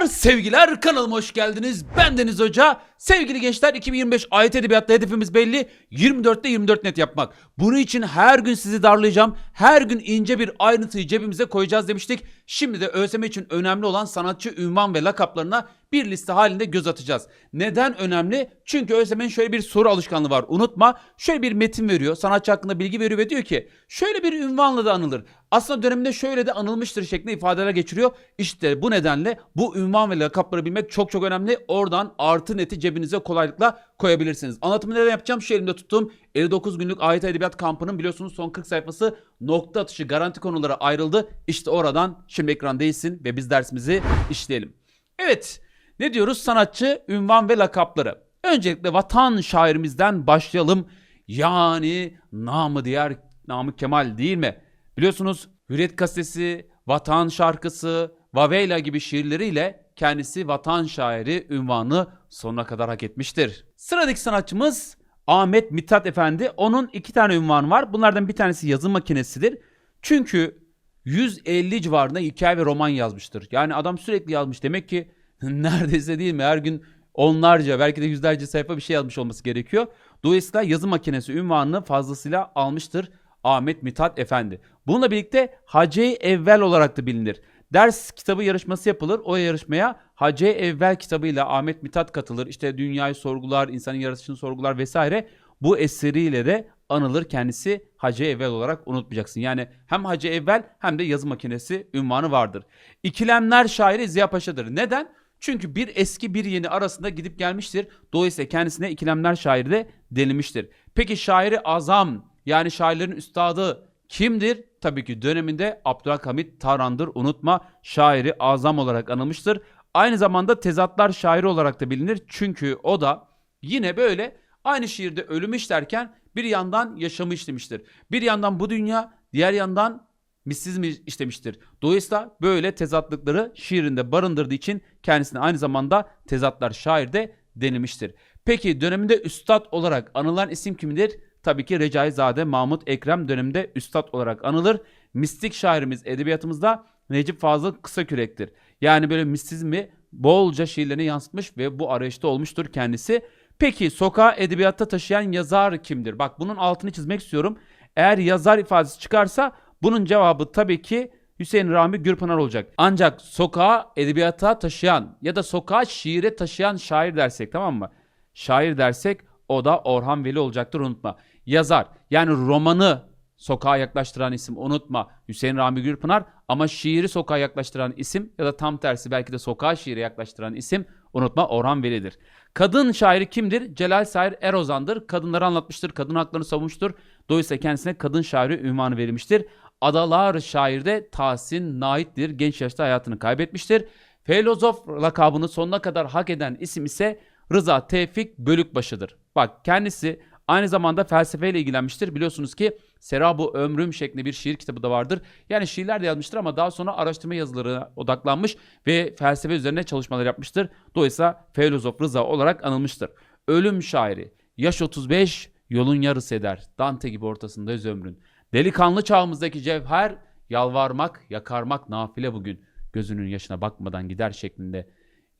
Selamlar, sevgiler. Kanalıma hoş geldiniz. Ben Deniz Hoca. Sevgili gençler 2025 ayet edebiyatta hedefimiz belli. 24'te 24 net yapmak. Bunun için her gün sizi darlayacağım. Her gün ince bir ayrıntıyı cebimize koyacağız demiştik. Şimdi de ÖSYM için önemli olan sanatçı ünvan ve lakaplarına bir liste halinde göz atacağız. Neden önemli? Çünkü ÖSYM'nin şöyle bir soru alışkanlığı var. Unutma. Şöyle bir metin veriyor. Sanatçı hakkında bilgi veriyor ve diyor ki şöyle bir ünvanla da anılır. Aslında döneminde şöyle de anılmıştır şeklinde ifadeler geçiriyor. İşte bu nedenle bu ünvan ve lakapları bilmek çok çok önemli. Oradan artı neti cebinize kolaylıkla koyabilirsiniz. Anlatımı neden yapacağım? Şu elimde tuttuğum 59 günlük ayet edebiyat kampının biliyorsunuz son 40 sayfası nokta atışı garanti konulara ayrıldı. İşte oradan şimdi ekran değilsin ve biz dersimizi işleyelim. Evet ne diyoruz? Sanatçı, ünvan ve lakapları. Öncelikle vatan şairimizden başlayalım. Yani namı diğer Namık Kemal değil mi? Biliyorsunuz Hürriyet Gazetesi, Vatan Şarkısı, Vaveyla gibi şiirleriyle kendisi vatan şairi ünvanı sonuna kadar hak etmiştir. Sıradaki sanatçımız Ahmet Mithat Efendi. Onun iki tane ünvanı var. Bunlardan bir tanesi yazım makinesidir. Çünkü 150 civarında hikaye ve roman yazmıştır. Yani adam sürekli yazmış. Demek ki neredeyse değil mi her gün onlarca belki de yüzlerce sayfa bir şey yazmış olması gerekiyor. Dolayısıyla yazı makinesi ünvanını fazlasıyla almıştır Ahmet Mithat Efendi. Bununla birlikte Hacı Evvel olarak da bilinir. Ders kitabı yarışması yapılır. O yarışmaya Hacı Evvel kitabıyla Ahmet Mithat katılır. İşte dünyayı sorgular, insanın yaratışını sorgular vesaire. Bu eseriyle de anılır kendisi Hacı Evvel olarak unutmayacaksın. Yani hem Hacı Evvel hem de yazı makinesi ünvanı vardır. İkilemler şairi Ziya Paşa'dır. Neden? Çünkü bir eski bir yeni arasında gidip gelmiştir. Dolayısıyla kendisine ikilemler şairi de denilmiştir. Peki şairi azam yani şairlerin üstadı kimdir? Tabii ki döneminde Abdülhamit Taran'dır. Unutma şairi azam olarak anılmıştır. Aynı zamanda tezatlar şairi olarak da bilinir. Çünkü o da yine böyle aynı şiirde ölümü işlerken bir yandan yaşamı işlemiştir. Bir yandan bu dünya, diğer yandan missizmi işlemiştir. Dolayısıyla böyle tezatlıkları şiirinde barındırdığı için kendisine aynı zamanda tezatlar şair de denilmiştir. Peki döneminde üstad olarak anılan isim kimdir? Tabii ki Recaizade Mahmut Ekrem döneminde üstad olarak anılır. Mistik şairimiz edebiyatımızda Necip Fazıl Kısakürek'tir. Yani böyle mistizmi bolca şiirlerine yansıtmış ve bu arayışta olmuştur kendisi. Peki sokağa edebiyatta taşıyan yazar kimdir? Bak bunun altını çizmek istiyorum. Eğer yazar ifadesi çıkarsa bunun cevabı tabii ki Hüseyin Rami Gürpınar olacak. Ancak sokağa edebiyata taşıyan ya da sokağa şiire taşıyan şair dersek tamam mı? Şair dersek o da Orhan Veli olacaktır unutma. Yazar yani romanı sokağa yaklaştıran isim unutma Hüseyin Rami Gürpınar ama şiiri sokağa yaklaştıran isim ya da tam tersi belki de sokağa şiire yaklaştıran isim unutma Orhan Veli'dir. Kadın şairi kimdir? Celal Sair Erozan'dır. Kadınları anlatmıştır, kadın haklarını savunmuştur. Dolayısıyla kendisine kadın şairi ünvanı verilmiştir. Adalar şair de Tahsin Nait'tir. Genç yaşta hayatını kaybetmiştir. Filozof lakabını sonuna kadar hak eden isim ise Rıza Tevfik Bölükbaşı'dır. Bak kendisi aynı zamanda felsefeyle ilgilenmiştir. Biliyorsunuz ki Serabu Ömrüm şeklinde bir şiir kitabı da vardır. Yani şiirler de yazmıştır ama daha sonra araştırma yazılarına odaklanmış ve felsefe üzerine çalışmalar yapmıştır. Dolayısıyla filozof Rıza olarak anılmıştır. Ölüm şairi. Yaş 35, yolun yarısı eder. Dante gibi ortasındayız ömrün. Delikanlı çağımızdaki cevher, yalvarmak, yakarmak nafile bugün. Gözünün yaşına bakmadan gider şeklinde.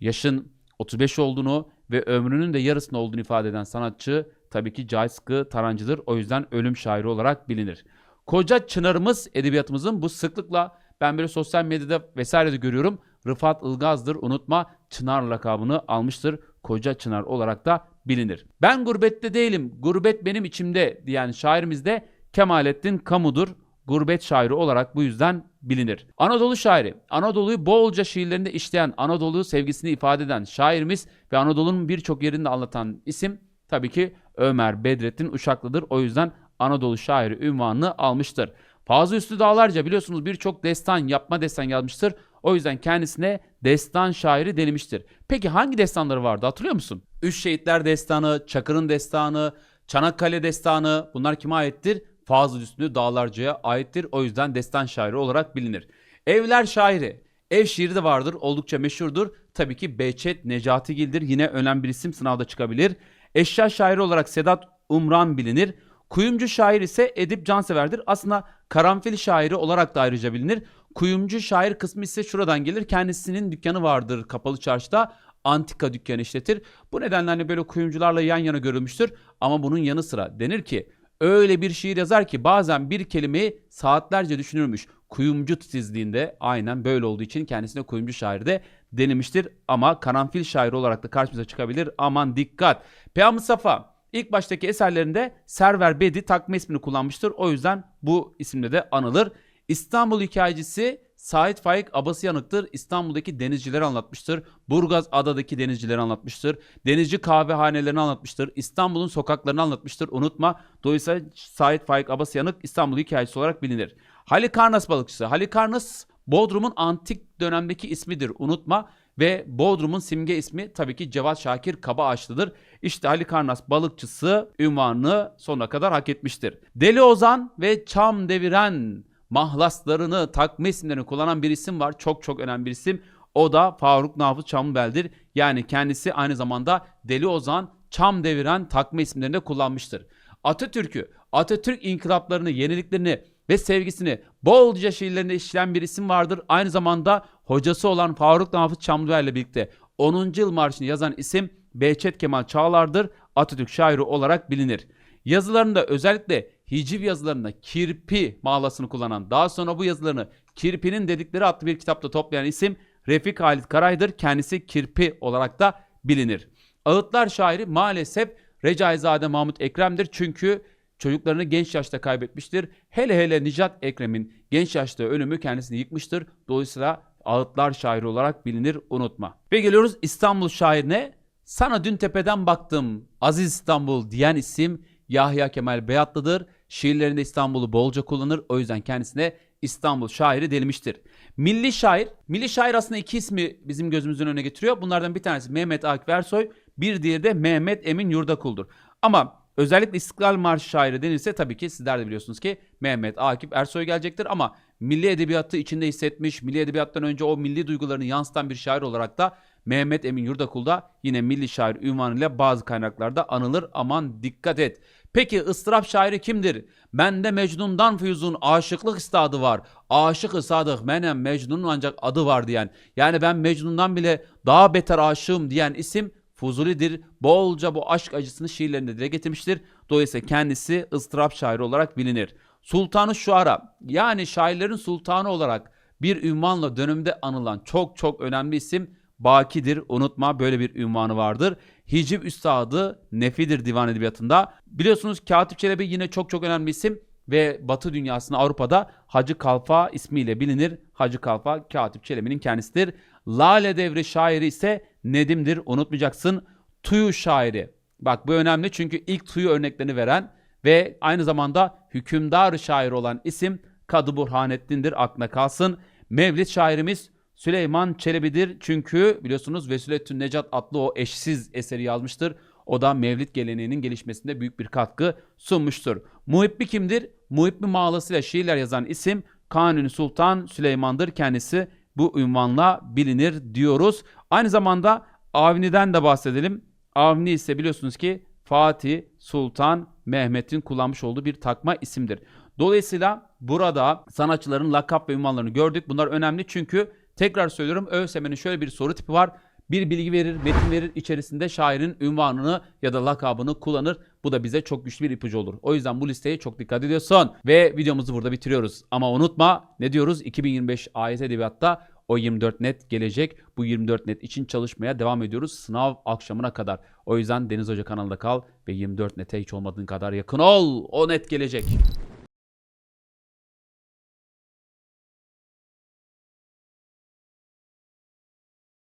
Yaşın 35 olduğunu ve ömrünün de yarısını olduğunu ifade eden sanatçı tabii ki Cahit Sıkı Tarancı'dır. O yüzden ölüm şairi olarak bilinir. Koca Çınar'ımız edebiyatımızın bu sıklıkla ben böyle sosyal medyada vesairede görüyorum. Rıfat Ilgaz'dır unutma Çınar lakabını almıştır. Koca Çınar olarak da bilinir. Ben gurbette değilim, gurbet benim içimde diyen şairimiz de Kemalettin Kamu'dur. Gurbet şairi olarak bu yüzden bilinir. Anadolu şairi, Anadolu'yu bolca şiirlerinde işleyen, Anadolu sevgisini ifade eden şairimiz ve Anadolu'nun birçok yerinde anlatan isim tabii ki Ömer Bedrettin Uşaklı'dır. O yüzden Anadolu şairi ünvanını almıştır. Fazıl Üstü Dağlarca biliyorsunuz birçok destan, yapma destan yazmıştır. O yüzden kendisine destan şairi denilmiştir. Peki hangi destanları vardı hatırlıyor musun? Üç Şehitler Destanı, Çakır'ın Destanı, Çanakkale Destanı bunlar kime aittir? Fazıl Üstü Dağlarca'ya aittir. O yüzden destan şairi olarak bilinir. Evler şairi. Ev şiiri de vardır. Oldukça meşhurdur. Tabii ki Behçet Necatigil'dir. Yine önemli bir isim sınavda çıkabilir. Eşya şairi olarak Sedat Umran bilinir. Kuyumcu şair ise Edip Cansever'dir. Aslında karanfil şairi olarak da ayrıca bilinir. Kuyumcu şair kısmı ise şuradan gelir. Kendisinin dükkanı vardır kapalı çarşıda. Antika dükkanı işletir. Bu nedenle hani böyle kuyumcularla yan yana görülmüştür. Ama bunun yanı sıra denir ki öyle bir şiir yazar ki bazen bir kelimeyi saatlerce düşünürmüş. Kuyumcu titizliğinde aynen böyle olduğu için kendisine kuyumcu şair de denilmiştir. Ama karanfil şairi olarak da karşımıza çıkabilir. Aman dikkat. Peyami Safa ilk baştaki eserlerinde Server Bedi takma ismini kullanmıştır. O yüzden bu isimle de anılır. İstanbul hikayecisi Sait Faik Abasıyanık'tır. İstanbul'daki denizcileri anlatmıştır. Burgaz Ada'daki denizcileri anlatmıştır. Denizci kahvehanelerini anlatmıştır. İstanbul'un sokaklarını anlatmıştır. Unutma. Dolayısıyla Sait Faik Abasıyanık İstanbul hikayesi olarak bilinir. Halikarnas balıkçısı. Halikarnas Bodrum'un antik dönemdeki ismidir. Unutma. Ve Bodrum'un simge ismi tabii ki Cevat Şakir Kaba Ağaçlı'dır. İşte Halikarnas balıkçısı ünvanını sonuna kadar hak etmiştir. Deli Ozan ve Çam Deviren mahlaslarını, takma isimlerini kullanan bir isim var. Çok çok önemli bir isim. O da Faruk Nafız Çamlıbel'dir. Yani kendisi aynı zamanda Deli Ozan, Çam Deviren takma isimlerini de kullanmıştır. Atatürk'ü, Atatürk inkılaplarını, yeniliklerini ve sevgisini bolca şiirlerinde işleyen bir isim vardır. Aynı zamanda hocası olan Faruk Nafız Çamlıbel ile birlikte 10. yıl marşını yazan isim Behçet Kemal Çağlar'dır. Atatürk şairi olarak bilinir. Yazılarında özellikle hiciv yazılarında kirpi mahlasını kullanan, daha sonra bu yazılarını Kirpi'nin dedikleri adlı bir kitapta toplayan isim Refik Halit Karay'dır. Kendisi Kirpi olarak da bilinir. Ağıtlar şairi maalesef Recaizade Mahmut Ekrem'dir. Çünkü çocuklarını genç yaşta kaybetmiştir. Hele hele Nicat Ekrem'in genç yaşta ölümü kendisini yıkmıştır. Dolayısıyla ağıtlar şairi olarak bilinir unutma. Ve geliyoruz İstanbul şairine. Sana dün tepeden baktım Aziz İstanbul diyen isim Yahya Kemal Beyatlı'dır. Şiirlerinde İstanbul'u bolca kullanır. O yüzden kendisine İstanbul şairi denilmiştir. Milli şair, milli şair aslında iki ismi bizim gözümüzün önüne getiriyor. Bunlardan bir tanesi Mehmet Akif Ersoy, bir diğeri de Mehmet Emin Yurdakul'dur. Ama özellikle İstiklal Marşı şairi denilse tabii ki sizler de biliyorsunuz ki Mehmet Akif Ersoy gelecektir ama milli edebiyatı içinde hissetmiş, milli edebiyattan önce o milli duygularını yansıtan bir şair olarak da Mehmet Emin Yurdakul da yine milli şair ünvanıyla bazı kaynaklarda anılır. Aman dikkat et. Peki ıstırap şairi kimdir? Bende Mecnun'dan Füyuz'un aşıklık istadı var. Aşık sadık menem Mecnun'un ancak adı var diyen. Yani ben Mecnun'dan bile daha beter aşığım diyen isim Fuzuli'dir. Bolca bu aşk acısını şiirlerinde dile getirmiştir. Dolayısıyla kendisi ıstırap şairi olarak bilinir. Sultanı Şuara yani şairlerin sultanı olarak bir ünvanla dönemde anılan çok çok önemli isim Bakidir. Unutma böyle bir ünvanı vardır. Hicib Üstadı Nefidir divan edebiyatında. Biliyorsunuz Katip Çelebi yine çok çok önemli isim ve Batı dünyasında Avrupa'da Hacı Kalfa ismiyle bilinir. Hacı Kalfa Katip Çelebi'nin kendisidir. Lale Devri şairi ise Nedim'dir. Unutmayacaksın. Tuyu şairi. Bak bu önemli çünkü ilk Tuyu örneklerini veren ve aynı zamanda hükümdar şair olan isim Kadı Burhanettin'dir. Aklına kalsın. Mevlid şairimiz Süleyman Çelebi'dir. Çünkü biliyorsunuz Vesületün Necat adlı o eşsiz eseri yazmıştır. O da Mevlid geleneğinin gelişmesinde büyük bir katkı sunmuştur. Muhibbi kimdir? Muhibbi mağlasıyla şiirler yazan isim Kanuni Sultan Süleyman'dır. Kendisi bu ünvanla bilinir diyoruz. Aynı zamanda Avni'den de bahsedelim. Avni ise biliyorsunuz ki Fatih Sultan Mehmet'in kullanmış olduğu bir takma isimdir. Dolayısıyla burada sanatçıların lakap ve ünvanlarını gördük. Bunlar önemli çünkü tekrar söylüyorum ÖSYM'nin şöyle bir soru tipi var. Bir bilgi verir, metin verir, içerisinde şairin ünvanını ya da lakabını kullanır. Bu da bize çok güçlü bir ipucu olur. O yüzden bu listeye çok dikkat ediyorsun. Ve videomuzu burada bitiriyoruz. Ama unutma ne diyoruz? 2025 AYT Edebiyat'ta o 24 net gelecek. Bu 24 net için çalışmaya devam ediyoruz sınav akşamına kadar. O yüzden Deniz Hoca kanalında kal ve 24 nete hiç olmadığın kadar yakın ol. O net gelecek.